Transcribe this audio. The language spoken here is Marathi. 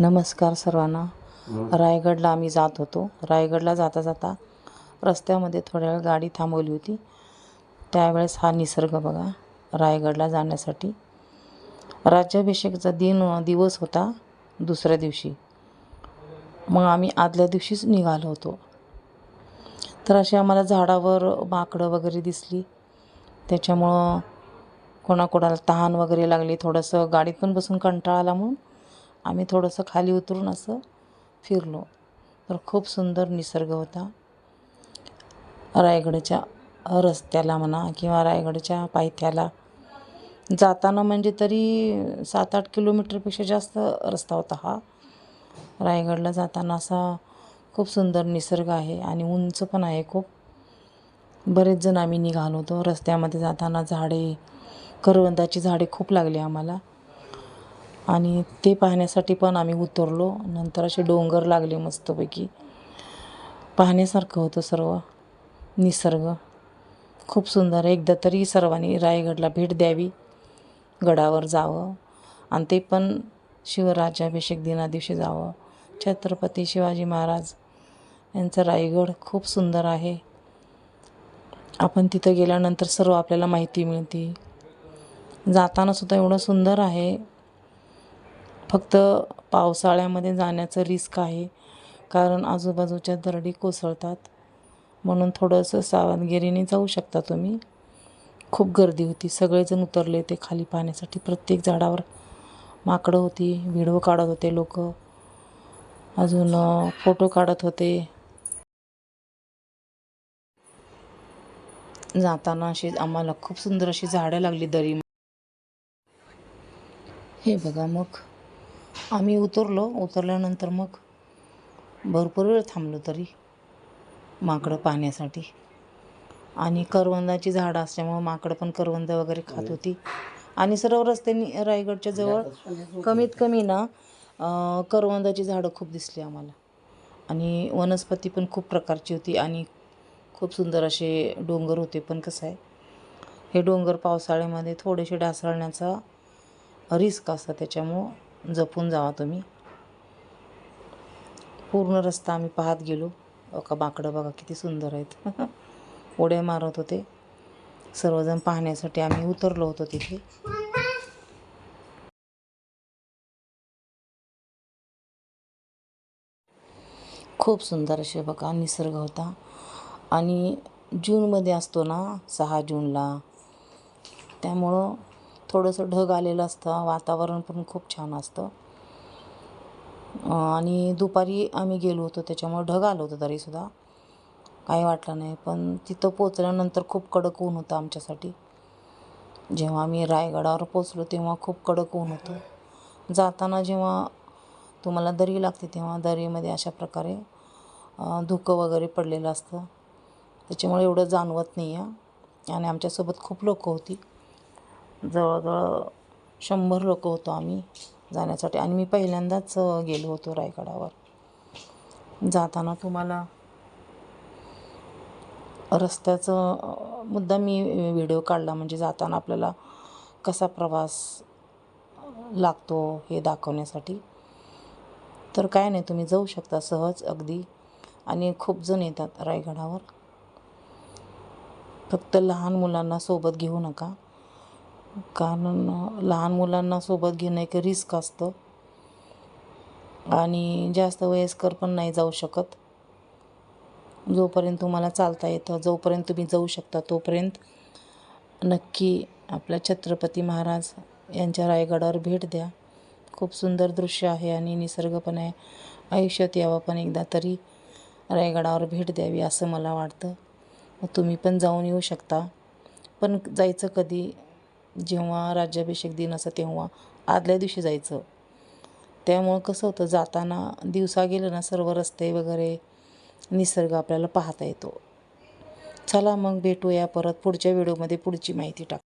नमस्कार सर्वांना. रायगडला आम्ही जात होतो. रायगडला जाता जाता रस्त्यामध्ये थोड्या वेळ गाडी थांबवली होती. त्यावेळेस हा निसर्ग बघा रायगडला जाण्यासाठी. राज्याभिषेकचा दिन दिवस होता दुसऱ्या दिवशी. मग आम्ही आदल्या दिवशीच निघालो होतो. तर अशी आम्हाला झाडावर माकडं वगैरे दिसली. त्याच्यामुळं कोणाकोणाला तहान वगैरे लागली. थोडंसं गाडीत पण बसून कंटाळा आला म्हणून आम्ही थोडंसं खाली उतरून असं फिरलो. तर खूप सुंदर निसर्ग होता. रायगडच्या रस्त्याला म्हणा किंवा रायगडच्या पायथ्याला. जाताना म्हणजे तरी सात आठ किलोमीटरपेक्षा जास्त रस्ता होता हा. रायगडला जाताना असा खूप सुंदर निसर्ग आहे आणि उंच पण आहे खूप. बरेच जण आम्ही निघालो होतो. रस्त्यामध्ये जाताना झाडे करवंदाची झाडे खूप लागली आम्हाला. आणि ते पाहण्यासाठी पण आम्ही उतरलो. नंतर असे डोंगर लागले मस्तपैकी. पाहण्यासारखं होतं सर्व. निसर्ग. खूप सुंदर. एकदा तरी सर्वांनी रायगडला भेट द्यावी. गडावर जावं. आणि ते पण शिवराज्याभिषेक दिना दिवशी जावं. छत्रपती शिवाजी महाराज यांचं रायगड खूप सुंदर आहे. आपण तिथं गेल्यानंतर सर्व आपल्याला माहिती मिळते. जाताना सुद्धा एवढं सुंदर आहे. फक्त पावसाळ्यामध्ये जाण्याचं रिस्क आहे. कारण आजूबाजूच्या दरडी कोसळतात. म्हणून थोडंसं सावधगिरीने जाऊ शकता तुम्ही. खूप गर्दी होती. सगळेजण उतरले ते खाली पाहण्यासाठी. प्रत्येक झाडावर माकडं होती. व्हिडिओ काढत होते लोक. अजून फोटो काढत होते. जाताना अशी आम्हाला खूप सुंदर अशी झाडं लागली दरी. हे बघा मग. आम्ही उतरलो. उतरल्यानंतर मग भरपूर वेळ थांबलो तरी माकडं पाहण्यासाठी. आणि करवंदाची झाडं असल्यामुळं माकडं पण करवंद वगैरे खात होती. आणि सर्व रस्त्याने रायगडच्या जवळ कमीत कमी ना करवंदाची झाडं खूप दिसली आम्हाला. आणि वनस्पती पण खूप प्रकारची होती आणि खूप सुंदर असे डोंगर होते पण कसं आहे हे डोंगर पावसाळ्यामध्ये थोडेसे ढासळण्याचा रिस्क असतं त्याच्यामुळं जपून जावा तुम्ही. पूर्ण रस्ता आम्ही पाहत गेलो. का बाकडं बघा किती सुंदर आहेत. उड्या मारत होते. सर्वजण पाहण्यासाठी आम्ही उतरलो होतो तिथे. खूप सुंदर असे बघा निसर्ग होता. आणि जूनमध्ये असतो ना सहा जूनला. त्यामुळं थोडंसं ढग आलेलं असतं. वातावरण पण खूप छान असतं. आणि दुपारी आम्ही गेलो होतो त्याच्यामुळे ढग आलं होतं तरीसुद्धा. काही वाटलं नाही पण तिथं पोचल्यानंतर खूप कडक ऊन होतं आमच्यासाठी. जेव्हा आम्ही रायगडावर पोचलो तेव्हा खूप कडक ऊन होतं. जाताना जेव्हा तुम्हाला दरी लागते तेव्हा दरीमध्ये अशा प्रकारे धुकं वगैरे पडलेलं असतं. त्याच्यामुळे एवढं जाणवत नाही आहे आणि आमच्यासोबत खूप लोकं होती. जवळजवळ शंभर लोकं होतो आम्ही जाण्यासाठी. आणि मी पहिल्यांदाच गेलो होतो रायगडावर. जाताना तुम्हाला रस्त्याचं मुद्दा मी व्हिडिओ काढला. म्हणजे जाताना आपल्याला कसा प्रवास लागतो हे दाखवण्यासाठी. तर काय नाही तुम्ही जाऊ शकता सहज अगदी. आणि खूप जण येतात रायगडावर. फक्त लहान मुलांना सोबत घेऊ नका. कारण लहान मुलांना सोबत घेणं एक रिस्क असतं. आणि जास्त वयस्कर पण नाही जाऊ शकत. जोपर्यंत तुम्हाला चालता येतं जोपर्यंत तुम्ही जाऊ शकता तोपर्यंत नक्की आपल्या छत्रपती महाराज यांच्या रायगडावर भेट द्या. खूप सुंदर दृश्य आहे आणि निसर्ग पण आहे आयुष्यात यावं पण एकदा तरी रायगडावर भेट द्यावी असं मला वाटतं. तुम्ही पण जाऊन येऊ शकता. पण जायचं कधी? जेव्हा राज्याभिषेक दिन असं तेव्हा आदल्या दिवशी जायचं. त्यामुळं कसं होतं जाताना दिवसा गेलं ना सर्व रस्ते वगैरे निसर्ग आपल्याला पाहता येतो. चला मग भेटूया परत पुढच्या व्हिडिओमध्ये पुढची माहिती टाक.